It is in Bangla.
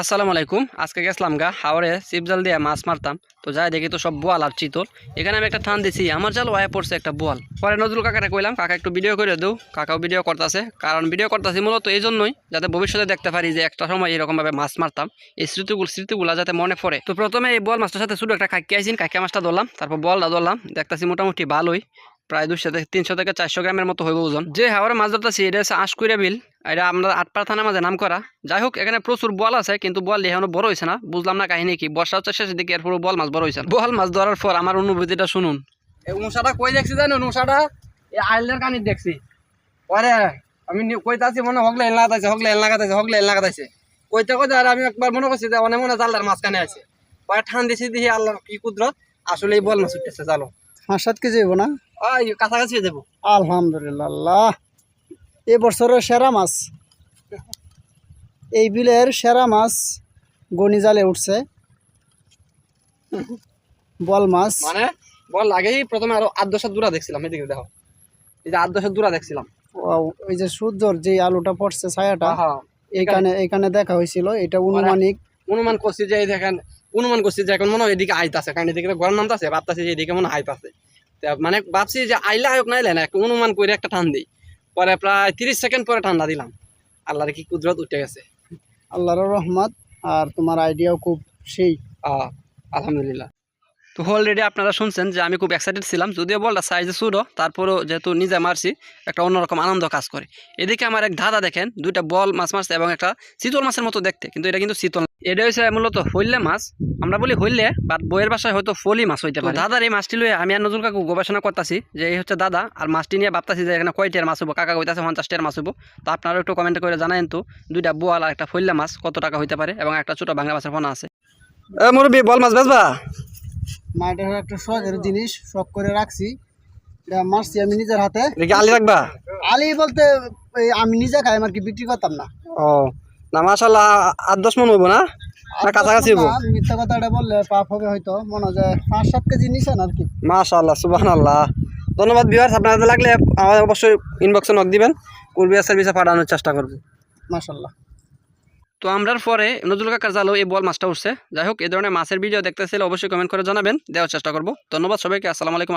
আসসালামু আলাইকুম। আজকে গেছিলাম গা হাওড়ে চিপজাল দিয়ে মাছ মারতাম। তো যাই দেখি তো সব বোয়াল আর চিতল। এখানে আমি একটা থান দিছি, আমার জাল ওয়াই পড়ছে একটা বোয়াল। পরে নজরুল কাকারে কইলাম, কাকা, একটু ভিডিও করে দেও। কাকাও ভিডিও করতেছে। কারণ ভিডিও করতেছি মূলত এই জন্যই যাতে ভবিষ্যতে দেখতে পারি যে একটা সময় এরকমভাবে মাছ মারতাম। এই স্মৃতিগুলো স্মৃতিগুলো যাতে মনে পড়ে। তো প্রথমে এই বল মাছটার সাথে শুধু একটা কাকি আইসিন কাকি মাছটা ধরলাম। তারপর বলটা ধরলাম। দেখতেছি মোটামুটি ভালোই। প্রায় দুশো থেকে তিনশো থেকে চারশো গ্রামের মতো হইব ওজন। যে হাওড়ে মাছ ধরতেছি, এটা হচ্ছে আশকুড়া বিল। এটা আমরা আটপাড়া থানার মাঝে নাম করা যাই হোক এখানে প্রচুর বল আছে, কিন্তু বল এখনও বড় হয়েছে না। বুঝলাম না কাহিনী কি। বর্ষা হচ্ছে, শেষের দিকে এরপর বল মাছ বড় হয়েছে বল মাছ ধরার পর আমার অনুভূতিটা শুনুন। উঁসাটা কই দেখছি জানো? উঁসাটা এই আইলের কানি দেখছি। পরে আমি কইতাছি মনে হগলে এল লাগাইছে হগলে এল লাগাইছে হগলে এল লাগাইছে কইতে কইতে আর আমি একবার মনে করছি যে অনেক মনে জালদার মাঝখানে আছে। পরে ঠান দিছি দিহি আল্লাহর কি কুদরত। আসলে এই বল মাছ উঠতেছে জালো পাঁচ সাত কেজি হইব না? ওই কাছাকাছি আলহামদুলিল্লাহ। এ বছরের সেরা মাছ। এই বিলের সেরা মাছ গনি জালে উঠছে। বল মাছ। মানে বল লাগেই প্রথমে আরও আট দশের দূরা দেখছিলাম এদিকে দেখো। এই যে আট দশের দূরা দেখছিলাম। ওই যে সূর্যর যে আলোটা পড়ছে ছায়াটা এখানে এখানে দেখা হয়েছিল এটা অনুমানিক। অনুমান করছি যে এই দেখেন অনুমান করছি যে এখন মনে হয় এদিকে আইতাছে কারণ এদিকে গরম নামতাছে ভাবতাছি যে এদিকে মনে হয় আইতাছে। মানে ভাবছি যে আইলা হোক না আইলে না একটা অনুমান করে একটা টান দিই। পরে প্রায় তিরিশ সেকেন্ড পরে ঠান্ডা দিলাম। আল্লাহর কি কুদরত উঠে গেছে। আল্লাহর রহমত আর তোমার আইডিয়াও খুব সেই। আহ, আলহামদুলিল্লাহ। তো অলরেডি আপনারা শুনছেন যে আমি খুব এক্সাইটেড ছিলাম যদিও বলটা সাইজে ছোটো তারপরেও যেহেতু নিজে মারছি একটা অন্যরকম আনন্দ কাজ করে। এদিকে আমার এক দাদা দেখেন দুইটা বল মাছ মারছে এবং একটা চিতল মাছের মতো দেখতে কিন্তু এটা কিন্তু চিতল এটা হচ্ছে মূলত হইলে মাছ আমরা বলি হইলে বাট বইয়ের বাসায় হয়তো ফলি মাছ হইতে পারে। দাদার এই মাছটি লয়ে আমি আর নজরুল কাকু গবেষণা করতেছি যে এই হচ্ছে দাদা আর মাছটি নিয়ে ভাবতাছি যে এখানে কয়টিয়ার মাছ হব কাকা কইতাছে পঞ্চাশটিয়ার মাছ হব তো আপনারা একটু কমেন্ট করে জানায়েন তো দুইটা বোয়াল আর একটা ফইল্লা মাছ কত টাকা হইতে পারে এবং একটা ছোট বাংলা মাছের ফোনা আছে। মুরব্বী বল মাছ বেচবা? মাইটার একটা শখের জিনিস শখ করে রাখছি। এটা মারছি আমি নিজের হাতে। আলি রাখবা? আলি বলতে আমি নিজে খাই আমার কি বিক্রি করতাম না। ও না মাশাল্লাহ আট দশ মন হইব না? কাছাকাছি হইব? না, মিথ্যা কথাটা বললে পাপ হবে হয়তো মনে হয় পাঁচ সাত কেজি নিছেন আর কি। মাশাল্লাহ সুবাহ আল্লাহ ধন্যবাদ আপনাদের লাগলে আমাদের অবশ্যই ইনবক্সে নক দিবেন। কুরবিয়া সার্ভিসে পাঠানোর চেষ্টা করব। মাসাল্লাহ তো আমরার পরে নজরুল কাকার জালো এই বল মাছটা উঠছে। যাই হোক এই ধরনের মাছের ভিডিও দেখতে চাইলে অবশ্যই কমেন্ট করে জানাবেন। দেওয়ার চেষ্টা করব। ধন্যবাদ সবাইকে, আসসালামু আলাইকুম।